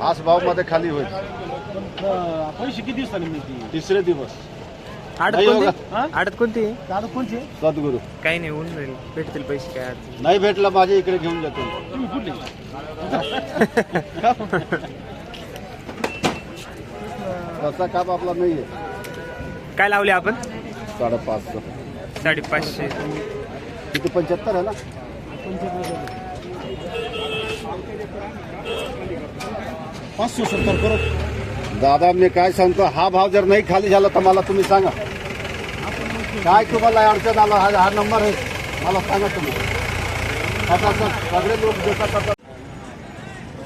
आज भावमध्ये खाली होईल. पैसे किती दिवसांनी मिळतील? तिसरे दिवस. आडत नाही कोणती? हा? आडत कोणती? दादा कोणचे सद्गुरू. काही नाही होऊन जाईल भेटतील पैसे काय अडचण नाही. भेटलं माझ्या इकडे घेऊन जातो. तुम्ही कुठले? तसा काप आपला नाहीये. काय लावले आपण? साडेपाचशे. साडेपाचशे. किती? पंच्याहत्तर आहे ना? पाचशे सत्तर करो दादा मी काय सांगतो हा भाव जर नाही खाली झाला तर मला तुम्ही सांगा. काय तुम्हाला अडचण आला हा हा नंबर आहे. मला सांगा तुम्ही. सगळे लोक देतात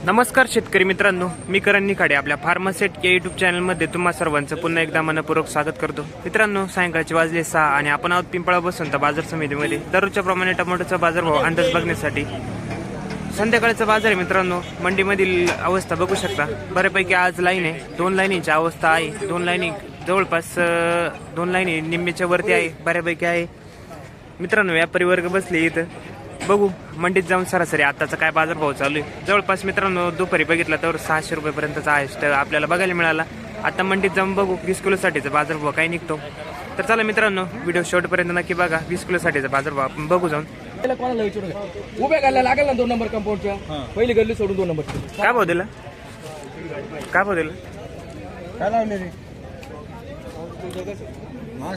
नमस्कार शेतकरी मित्रांनो मी करण निखाडे आपल्या फार्मासेट या युट्यूब चॅनलमध्ये तुम्हा सर्वांचं पुन्हा एकदा मनपूर्वक स्वागत करतो. मित्रांनो सायंकाळचे वाजले सहा आणि आपण आहोत पिंपळा बसंत बाजार समितीमध्ये. दररोजच्या प्रमाणे टोमॅटोचा बाजारभाव अंदाज बघण्यासाठी संध्याकाळचा बाजार आहे मित्रांनो. मंडीमधील अवस्था बघू शकता. बऱ्यापैकी आज लाईन आहे. दोन लाईनीची अवस्था आहे. दोन लाईनी जवळपास दोन लाईनी निम्मेच्या वरती आहे. बऱ्यापैकी आहे. मित्रांनो व्यापारी वर्ग बसले इथं. बघू मंडीत जाऊन सरासरी आत्ताचा काय बाजारभाव चालू आहे. जवळपास मित्रांनो दुपारी बघितला तर सहाशे रुपयेपर्यंतचा आहे आपल्याला बघायला मिळाला. आता मंडीत जाऊन बघू वीस किलोसाठीचा बाजारभाव काय निघतो. तर चला मित्रांनो व्हिडिओ शेवटपर्यंत नक्की बघा. वीस किलोसाठीचा बाजारभाव आपण बघू जाऊन. पहिला कोणाला विचारू नका. उभ्या गाडल्या लागेल ना दोन नंबर कंपाऊंडच्या पहिली गल्ली सोडून दोन नंबर काय भाव दिला? काय भाव दिला? काय लावले रे?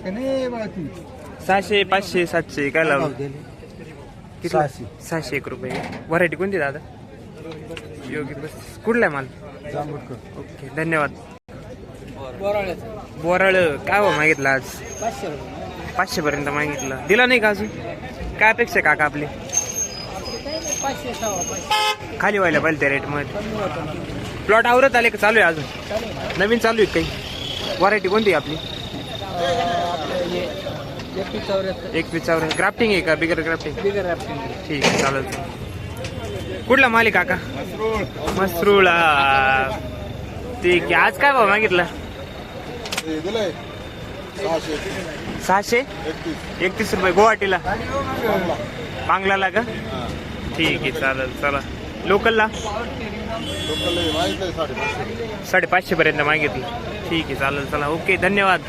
नाही ती. सहाशे पाचशे सातशे काय लावलं? किती? सहाशे. सहाशे एक रुपये. व्हरायटी कोणती दादा? योगी बस. कुठला आहे माल? जांभूटकर ओके धन्यवाद. बोराळ्याचं बोराळ काय भाव मागितला आज? पाचशे रुपये. पाचशे पर्यंत मागितलं. दिला नाही का अजून? काय अपेक्षा आहे काका आपली? खाली व्हायला पाहिजे त्या रेटमध्ये प्लॉट आवरत आले का चालू आहे अजून? नवीन चालू आहे काही? व्हरायटी कोणती आहे आपली? एकवीस चौऱ्याहत्तर. एक विचार ग्राफ्टिंग आहे का? बिगर ग्राफ्टिंग बिगर रॅफ्टिंग ठीक आहे चालेल. कुठला माल आहे काका? मसरूळ. ठीक आहे. आज काय भाव मागितला? सहाशे? एकतीस रुपये. गुवाहाटीला? बांगलाला का? ठीक आहे चालेल चला. लोकलला? साडेपाचशे पर्यंत मागितलं. ठीक आहे चालेल चला. ओके धन्यवाद.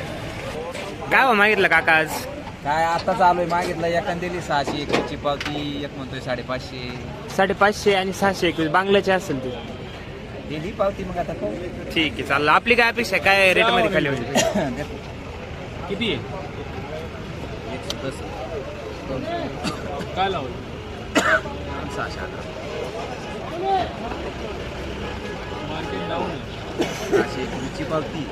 काय भाव मागितलं काका आज? काय आता चालू आहे. मागितलं एकाने दिली सहाशे एकची पावती एक म्हणतोय साडेपाचशे. साडेपाचशे आणि सहाशे एकवीस. बांगल्याचे असेल ते. दिली पावती मग आता. ठीक आहे चालेल. आपली काय अपेक्षा? काय रेटमध्ये खाली होईल. किती आहे? एकशे दस काय लावलं? सहाशे अकरा. मार्केट डाऊन आहे. सहाशे एकवीसची पावती.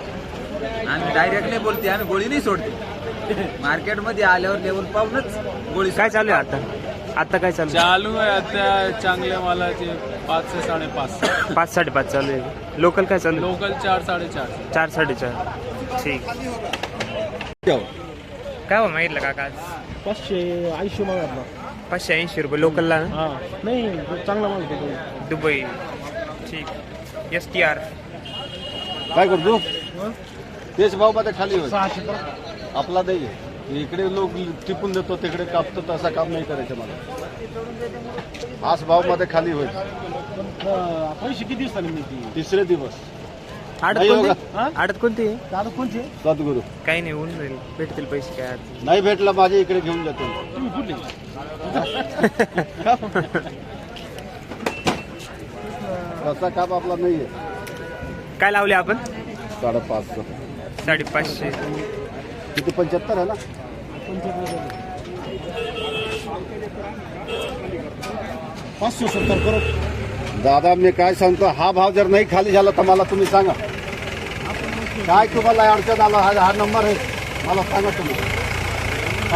आम्ही डायरेक्ट नाही बोलते आम्ही गोळी नाही सोडते. मार्केटमध्ये आल्यावर लेवल पाहूनच गोळी काय चालू आहे आता? आता काय चालू? चालू आहे आता चांगल्या मालाचे पाच ते साडेपाच. पाच साडेपाच चालू आहे. लोकल काय चालू आहे? लोकल चार साडेचार. चार साडेचार. ठीक. काय हो मागितलं काका आज? पाचशे ऐंशी मागतला पाचशे ऐंशी रुपये लोकलला ना? हा. नाही चांगला माल होतो दुबई. ठीक. एस टी आर काय करतो? तेच भावमध्ये खाली होईल. सहाशे पर्यंत आपला आहे. इकडे लोक टिपून देतो तिकडे कापतो तसा काम नाही करायचं मला. आज भावमध्ये खाली होईल. अं, पैसे किती दिवसांनी मिळतील? तिसरे दिवस. आडत नाही कोणती हा? आडत कोणती आहे? दादा कोणचे सद्गुरू काही नाही होऊन जाईल भेटतील पैसे काय अडचण नाही. नाही माझ्या इकडे घेऊन जातो तुम्ही कुठले तसा काप आपला नाहीये काय लावले आपण साडेपाचशे साडेपाचशे किती पंच्याहत्तर आहे ना पाचशे सत्तर करो दादा मी काय सांगतो हा भाव जर नाही खाली झाला तर मला तुम्ही सांगा काय तुम्हाला अडचण आला हा हा नंबर आहे. मला सांगा तुम्ही.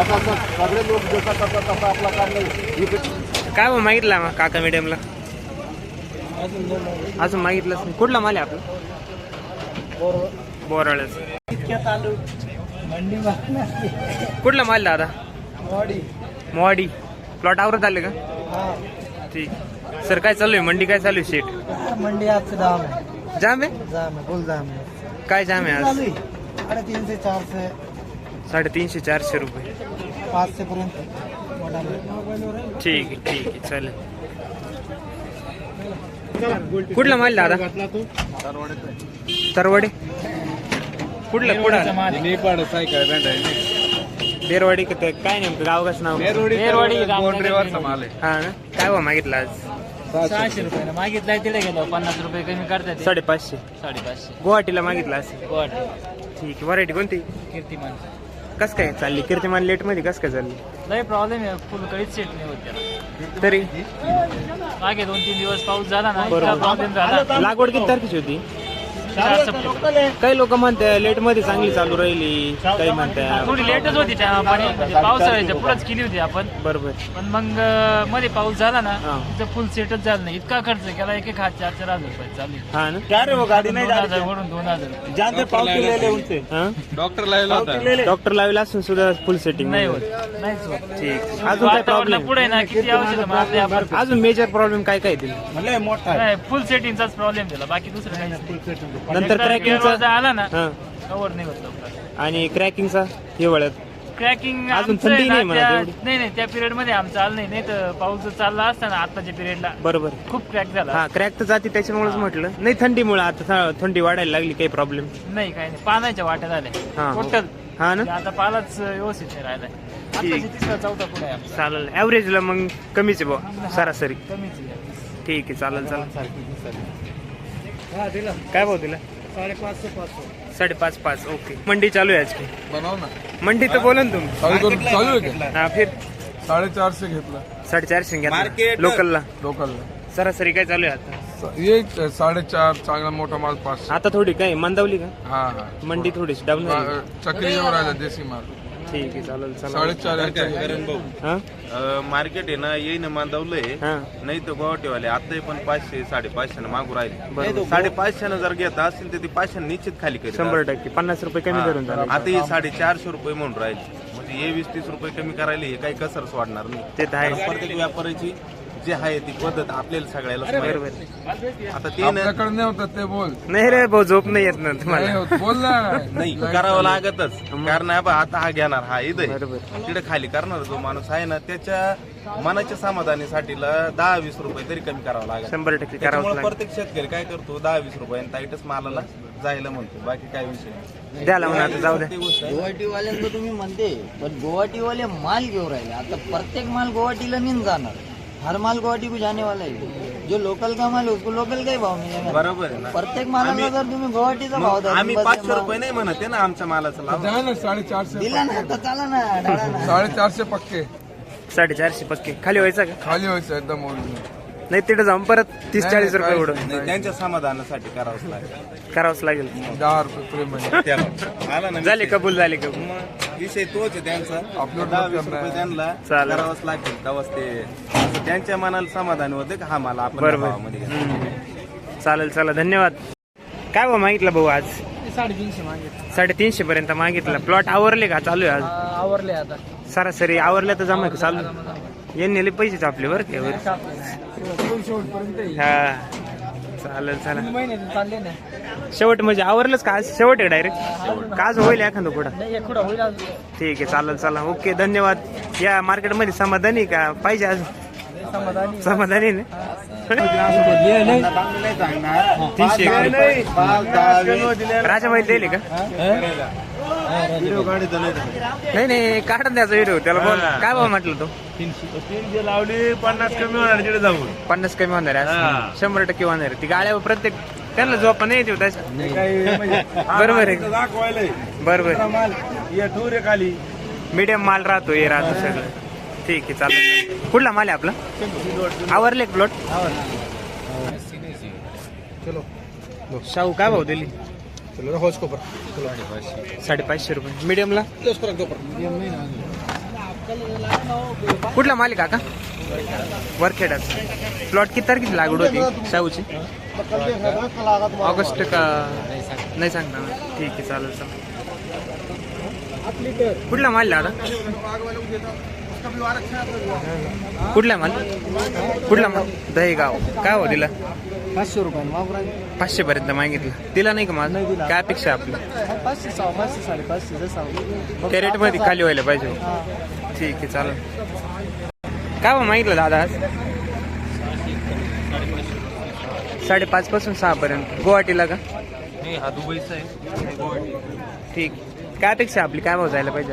आता सगळे लोक जसा करतात तसा आपला काम नाही. काय भाव मागितला मग काका मीडियमला अजून मागितलंच नाही. कुठला माल आहे आपला? मंडी कुठला माल दादा? वाडी मोहाडी प्लॉट आवरत आले का? हा ठीक. सर काय चालू आहे? मंडी काय चालू आहे? शेट? मंडी आजचं दाम आहे. जाम आहे? जाम आहे. फुल जाम आहे. काय जाम आहे आज? साडेतीनशे चारशे. साडेतीनशे चारशे रुपये. पाचशे पर्यंत. ठीक आहे ठीक आहे चालेल. कुठला माल दादा? तरवडे. कुठलं कुठं? बेरवाडी काय नेमकं? गावगाच नाव? आहे. हा ना? काय भाव मागितला आज? सहाशे रुपये मागितलाय तिथे गेलो पन्नास रुपये कमी करतात साडेपाचशे. साडेपाचशे. गुवाहाटीला मागितला असं. गोवाट ठीक आहे व्हरायटी कोणती? कीर्तिमान. कस काय चालली? कीर्तिमान लेटमध्ये कस काय चालली? लय प्रॉब्लेम आहे फुल कधीच सेट नाही होत त्याला. तरी? मागे दोन तीन दिवस पाऊस झाला ना बरोबर. प्रॉब्लेम झाला. लागवड किती तारखेची होती? काही लोक म्हणतात लेटमध्ये चांगली चालू राहिली. काही म्हणतात थोडी लेटच होती त्या पाणी. म्हणजे पावसाळ्याच्या पुढंच केली होती आपण. बरोबर. पण मग अं, मध्ये पाऊस झाला ना हा. तिथं फुल सेटच झालं नाही. इतका खर्च केला एक एक हात चार चार हजार रुपये चालू हा ना? दोन हजार वरून दोन हजार हा? डॉक्टर लावला होता. डॉक्टर लावला असून सुद्धा फुल सेटिंग नाही होत. नाहीच होत. ठीक. अजून काय वातावरण प्रॉब्लेम पुढे ना किती औषध मारले आपण. अजून मेजर प्रॉब्लेम काय काय दिले नाही फुल सेटिंगचाच प्रॉब्लेम झाला बाकी दुसरं काही नाही. नंतर क्रॅकिंगचा आला ना हा. कवर नाही होत. आणि क्रॅकिंगचा हिवाळ्यात क्रॅकिंग अजून थंडी नाही म्हणा तेवढी. नाही नाही त्या पिरियडमध्ये आमचं आलं नाही नाही तर पाऊस जर चालला असता ना आताच्या पिरियडला बरोबर. खूप क्रॅक झाला हा क्रॅक तर जाते त्याच्यामुळेच म्हटलं. नाही थंडीमुळे आता थ- थंडी वाढायला लागली काही प्रॉब्लेम नाही काही नाही. पानाच्या वाट्या झाल्या. हा. टोटल हा ना? आता पालाच व्यवस्थित नाही राहिलाय. आताची तिसरा चौथा पुढे आहे आमचा? चालेल. ऍव्हरेजला मग कमीच आहे बुवा सरासरी. कमीच आहे. ठीक आहे चालेल चालेल. काय भाव दिला? साडेपाच पाच ओके. मंडी चालू आहे आज की? बनव ना. मंडी तर बोला ना तुम्ही. चालू करून चालू आहे का? हा फिर. साडेचारशे घेतला. साडेचारशे घ्या लोकलला. लोकलला. सरासरी काय चालू आहे आता? ये साडेचार चांगला मोठा माल पाचशे. आता थोडी काय? मंदावली का? हा हा. मंडी थोडीशी डाऊन झाली. आ, चक्री येऊन राहिला देशी माल. ठीक आहे चालेल साडेचार हा? मार्केट आहे ना येईन मांदवलंय हा. नाही तर गुवाहाटीवाले आता पण पाचशे साडेपाचशे मागू. राहिले. साडेपाचशे जर घेत असतील तर ती पाचशे निश्चित खाली करेल शंभर टक्के. पन्नास रुपये कमी करून चालेल आता हे साडेचारशे रुपये म्हणून राहिले. म्हणजे हे वीस तीस रुपये कमी करायला हे काही कसरच वाढणार नाही. ते तर आहे. प्रत्येक व्यापाऱ्याची जी आहे ती पद्धत आपल्याला सगळ्याला आता ते आपल्याकडे नाही होतात ते बोल. नाही रे भाऊ झोप नाही येत ना नाही तुम्हाला होत. बोल नाही करावं लागतच. कारण बा आता हा घेणार हा इथं. तिकडे खाली करणार जो माणूस आहे ना त्याच्या मनाच्या समाधानीसाठीला दहा वीस रुपये तरी कमी करावं लागेल. शंभर टक्के लागेल. प्रत्येक शेतकरी काय करतो दहा वीस रुपये ताईटच मालाला जायला म्हणतो. बाकी काय विषय. द्याला म्हणा आता जाऊ द्या. तुम्ही म्हणते पण गुवाहाटीवाले माल घेऊन राहिले. आता प्रत्येक माल गुवाहाटीला नहीं जाणार. हर माल गुवाहाटी को जाने वाला है। जो लोकल का माल है उसको लोकल का ही भाव मिलेगा। बरोबर आहे ना? प्रत्येक मालाला जर तुम्ही गुवाहाटीचा भाव मग द्या आम्ही बस पाचशे रुपये नाही म्हणत आहे ना आमच्या मालाचा लाभ? ना साडेचारशे दिला ना तर चला ना डाळा ना. साडेचारशे पक्के. साडेचारशे पक्के. खाली व्हायचा का? खाली व्हायचं एकदम ओरिजिनल नाही तिथे जाऊन परत तीस चाळीस रुपये उडून नाही, त्यांच्या समाधानासाठी करावंच लागेल. करावंच लागेल. दहा रुपये प्रेम आहे. त्याला. आला ना झाले कबूल झाले कबूल. मग विषय तोच आहे त्यांचा. Upload दहा वीस करणार. रुपये त्यांना. चालेल. करावंच लागतील तेव्हाच ते असं त्यांच्या मनाला समाधानी होते का हा मला आपण बरोबर. भावामध्ये घ्या. चालेल चला धन्यवाद. काय भाऊ मागितलं भाऊ आज? साडेतीनशे मागितले. साडेतीनशे पर्यंत मागितलं. प्लॉट आवरले का? चालू आहे आज? आवरले आता. सरासरी आवरल्या तर जमा का? चालू यांनी पैसे आपले बरं का वर हा. चालेल महिन्यातून चालले ना. शेवट म्हणजे आवरलंच का? आज शेवट आहे डायरेक्ट का आज होईल एखादं पुढं? नाही एक पुढं होईल अजून. ठीक आहे चालेल चला ओके धन्यवाद. या मार्केटमध्ये समाधानी का? पाहिजे आज समाधानी. ना? तीनशे. राजाबाई दिले का? व्हिडिओ काढितो नाही. नाही काढून द्यायचा व्हिडिओ. त्याला बोल काय भाव म्हटलं तो? तीनशे. लावली पन्नास कमी होणार तिथे जाऊन. पन्नास कमी होणार आहे असं. शंभर टक्के होणार आहे. ती गाड्या प्रत्येक त्यांना झोपा नाही येते त्याच्या बरोबर आहे. दाखवायला बरोबर माल ये टूर आहे खाली. मीडियम माल राहतो हे राहतो सगळं. ठीक आहे चालेल. कुठला माल आहे आपला? आवरले प्लॉट शाहू काय भाव दिली? साडेपाचशे रुपये. मीडियमला? कुठला माल आहे काका वरखेडाच. प्लॉट किती तारखेची लागवड होती? शाहूची? ऑगस्ट का? नाही सांगता ना. ठीक आहे चालेल चालेल. कुठला माल दादा? कुठला माल कुठला माल? दहीगाव. काय हो दिला? पाचशे रुपये वापरा पाचशे पर्यंत मागितलं. दिला नाही का माल काय अपेक्षा आहे आपली? पाचशे सहा पाचशे साडेपाचशे जसं त्या रेटमध्ये खाली व्हायला पाहिजे. ठीक आहे चालेल. काय हो मागितलं दादा आज? साडेपाच पासून सहा पर्यंत. गुवाहाटीला का? नाही हा दुबईचा आहे. ठीक. काय अपेक्षा आहे आपली? काय भाव जायला पाहिजे?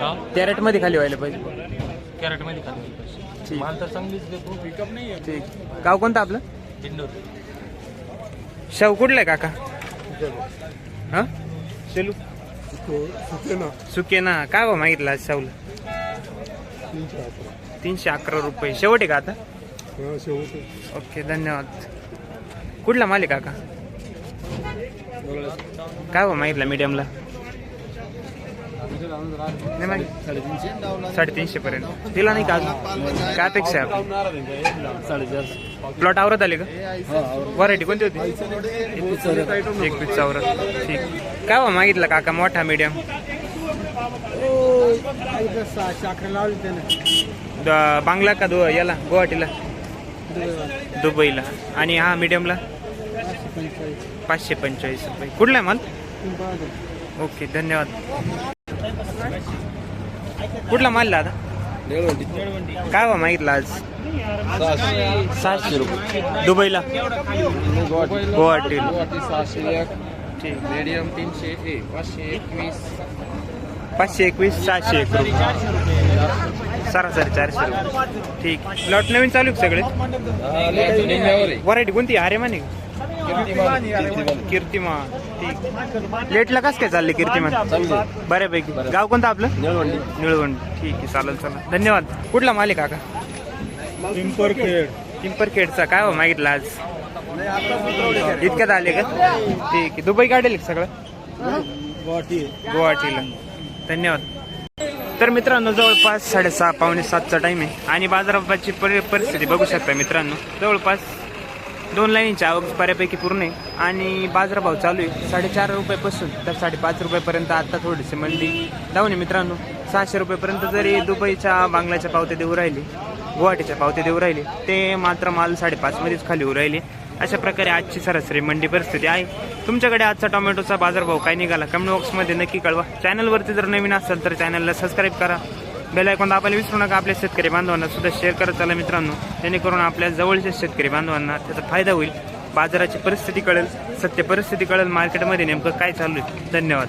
हा? कॅरेटमध्ये खाली व्हायला पाहिजे. कॅरेटमध्ये खाली ठीक. माल तर चांगलीच देतो. पिकअप नाही ठीक. गाव कोणतं आपलं? शाहू कुठलं आहे काका? हा? शेलू सुके ना काय भाव मागितला आज तीनशे अकरा. रुपये. शेवट आहे का आता? ओके धन्यवाद. कुठला माल आहे काका? काय भाव मागितला मीडियमला नाही साडेतीनशे पर्यंत. दिला नाही का अजून? काय अपेक्षा आहे प्लॉट आवरत आले का? व्हरायटी कोणती होती? एक पीस आवरत. ठीक. काय बा मागितला काका? मोठा मीडियम बांगला का दो याला? गुवाहाटीला? दुबईला. आणि हा मीडियमला पाचशे पंचेचाळीस रुपये. कुठला आहे माल? ओके धन्यवाद. कुठला माल दादा काय भाव मागितला आज? सहाशे रुपये. दुबईला? मीडियम तीनशे पाचशे एकवीस. पाचशे एकवीस सहाशे एक रुपये. सरासरी चारशे रुपये. ठीक. प्लॉट नवीन चालू आहे सगळे? व्हरायटी कोणती? अरे माने कीर्तिमान ठीक. लेटला कस काय चालले कीर्तिमान? बऱ्यापैकी. गाव कोणतं आपलं? निळवंडी. निळवंडी. ठीक आहे चालेल चला धन्यवाद. कुठला माल आहे काका पिंपरखेड. पिंपरखेडचा. काय हो मागितला आज? इतक्यात आले का? ठीक आहे. दुबई काढेल सगळं? गुवाहाटीला. धन्यवाद. तर मित्रांनो जवळपास साडेसहा पावणे सातचा टाईम आहे. आणि बाजाराची परि परिस्थिती बघू शकता मित्रांनो. जवळपास दोन लाईनीच्या आवक बऱ्यापैकी पूर्ण आहे. आणि बाजारभाव चालू आहे. साडेचार रुपयापासून तर साडेपाच रुपयापर्यंत आता थोडीशी मंडी. जाऊन आहे मित्रांनो सहाशे रुपयापर्यंत जरी दुबईच्या बांगलाच्या पावत्या देऊ राहिली गुवाहाटीच्या पावत्या देऊ राहिले ते मात्र माल साडेपाचमध्येच खाली येऊ राहिले. अशा प्रकारे आजची सरासरी मंडी परिस्थिती आहे. तुमच्याकडे आजचा टोमॅटोचा बाजारभाव काय निघाला? कमेंट बॉक्समध्ये नक्की कळवा. चॅनलवरती जर नवीन असाल तर चॅनलला सबस्क्राईब करा. बेल ऐकून दाबायला विसरू नका आपल्या शेतकरी बांधवांना सुद्धा शेअर करत चला मित्रांनो. जेणेकरून आपल्या जवळच्या शेतकरी बांधवांना त्याचा फायदा होईल. बाजाराची परिस्थिती कळेल सत्य परिस्थिती कळेल मार्केटमध्ये नेमकं काय चालू आहे. धन्यवाद.